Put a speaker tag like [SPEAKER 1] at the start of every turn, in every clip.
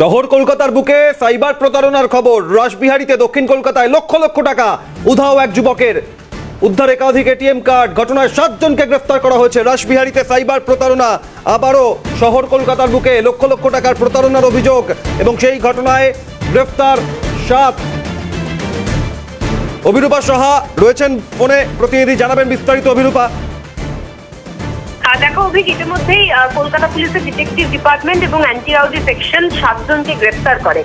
[SPEAKER 1] শহর কলকাতার বুকে সাইবার প্রতারণার খবর। রাসবিহারীতে দক্ষিণ কলকাতায় লক্ষ লক্ষ টাকা। উধাও এক যুবকের। উদ্ধার একাধিক এটিএম কার্ড। ঘটনায় সাতজনকে গ্রেফতার করা হয়েছে। রাসবিহারীতে সাইবার প্রতারণা। আবারও শহর কলকাতার বুকে লক্ষ লক্ষ টাকার প্রতারণার অভিযোগ এবং সেই ঘটনায় গ্রেফতার সাত। অভিরূপা সাহা রয়েছেন ফোনে। প্রতিনিধি জানাবেন বিস্তারিত। অভিরূপা
[SPEAKER 2] দেখো অভিক ইতিমধ্যেই কলকাতা পুলিশের ডিটেকটিভ ডিপার্টমেন্ট এবং অ্যান্টি রাউডি সেকশন সাতজনকে গ্রেফতার করে।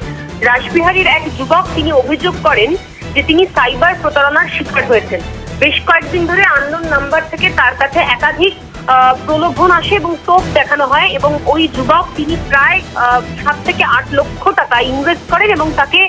[SPEAKER 2] রাসবিহারীর এক যুবক তিনি অভিযোগ করেন যে তিনি সাইবার প্রতারণার শিকার হয়েছেন। বেশ কয়েকদিন ধরে আননোন নাম্বার থেকে তার কাছে একাধিক প্রলোভন আসে এবং টোপ দেখানো হয় এবং ওই যুবক তিনি প্রায় সাত থেকে আট লক্ষ টাকা ইনভেস্ট করেন এবং তাকে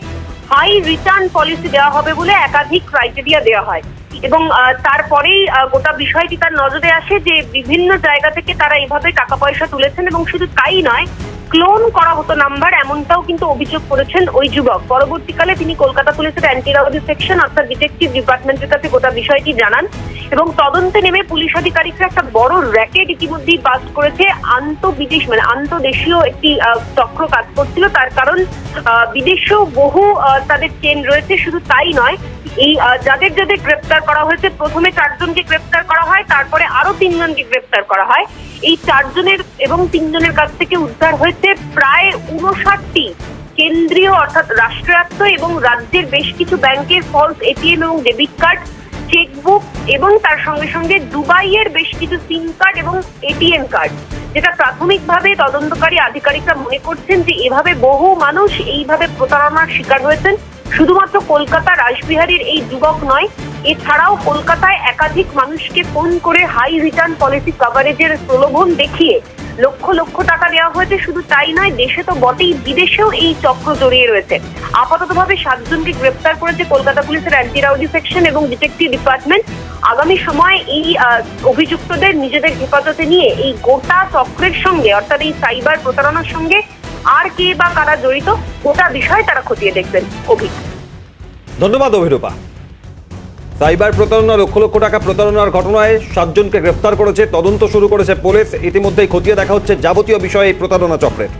[SPEAKER 2] হাই রিটার্ন পলিসি দেওয়া হবে বলে একাধিক ক্রাইটেরিয়া দেওয়া হয়। এবং তারপরেই গোটা বিষয়টি তার নজরে আসে যে বিভিন্ন জায়গা থেকে তারা এভাবে টাকা পয়সা তুলেছেন এবং শুধু তাই নয় ক্লোন করা হতো নাম্বার এমনটাও কিন্তু অভিযোগ করেছেন ওই যুবক। পরবর্তীকালে তিনি কলকাতা পুলিশের অ্যান্টি রাউডি সেকশন অর্থাৎ ডিটেকটিভ ডিপার্টমেন্টের কাছে গোটা বিষয়টি জানান। এবং তদন্তে নেমে পুলিশ আধিকারিকরা একটা বড় র্যাকেট ইতিমধ্যেই পাস করেছে। আন্তঃবিদেশ মানে আন্তদেশীয় একটি চক্র কাজ করছিল। তার কারণ বিদেশেও বহু তাদের চেন রয়েছে। শুধু তাই নয়, এই যাদের যাদের গ্রেপ্তার করা হয়েছে, প্রথমে চারজনকে গ্রেপ্তার করা হয়, তারপরে আরও তিনজনকে গ্রেপ্তার করা হয়। এই চারজনের এবং তিনজনের কাছ থেকে উদ্ধার হয়েছে প্রায় উনষাটটি কেন্দ্রীয়, অর্থাৎ রাষ্ট্রায়ত্ত এবং রাজ্যের বেশ কিছু ব্যাংকের ফলস এটিএম এবং ডেবিট কার্ড চেকবুক এবং তার সঙ্গে সঙ্গে দুবাইয়ের বেশ কিছু সিম কার্ড এবং এটিএম কার্ড, যেটা প্রাথমিকভাবে তদন্তকারী আধিকারিকরা মনে করছেন যে এভাবে বহু মানুষ এইভাবে প্রতারণার শিকার হয়েছেন। শুধুমাত্র কলকাতা রাসবিহারীর এই যুবক নয়, এছাড়াও কলকাতায় একাধিক মানুষকে ফোন করে হাই রিটার্ন পলিসি কভারেজের প্রলোভন দেখিয়ে লক্ষ লক্ষ টাকা দেওয়া হয়েছে, শুধু তাই নয়, দেশে তো বটেই, বিদেশেও এই চক্র জড়িয়ে রয়েছে। আপাততভাবে সাতজনকে গ্রেপ্তার করেছে কলকাতা পুলিশের অ্যান্টি রাউডি সেকশন এবং ডিটেকটিভ ডিপার্টমেন্ট। আগামী সময়ে এই অভিযুক্তদের নিজেদের হেফাজতে নিয়ে এই গোটা চক্রের সঙ্গে, অর্থাৎ এই সাইবার প্রতারণার সঙ্গে আর কে বা কারা জড়িত, গোটা বিষয় তারা খতিয়ে দেখবেন। অভিক
[SPEAKER 1] ধন্যবাদ অভিরূপা। সাইবার প্রতারণা লক্ষ লক্ষ টাকা প্রতারণার ঘটনায় সাতজনকে গ্রেফতার করেছে, তদন্ত শুরু করেছে পুলিশ। ইতিমধ্যেই খতিয়ে দেখা হচ্ছে যাবতীয় বিষয়ে এই প্রতারণা চক্রের।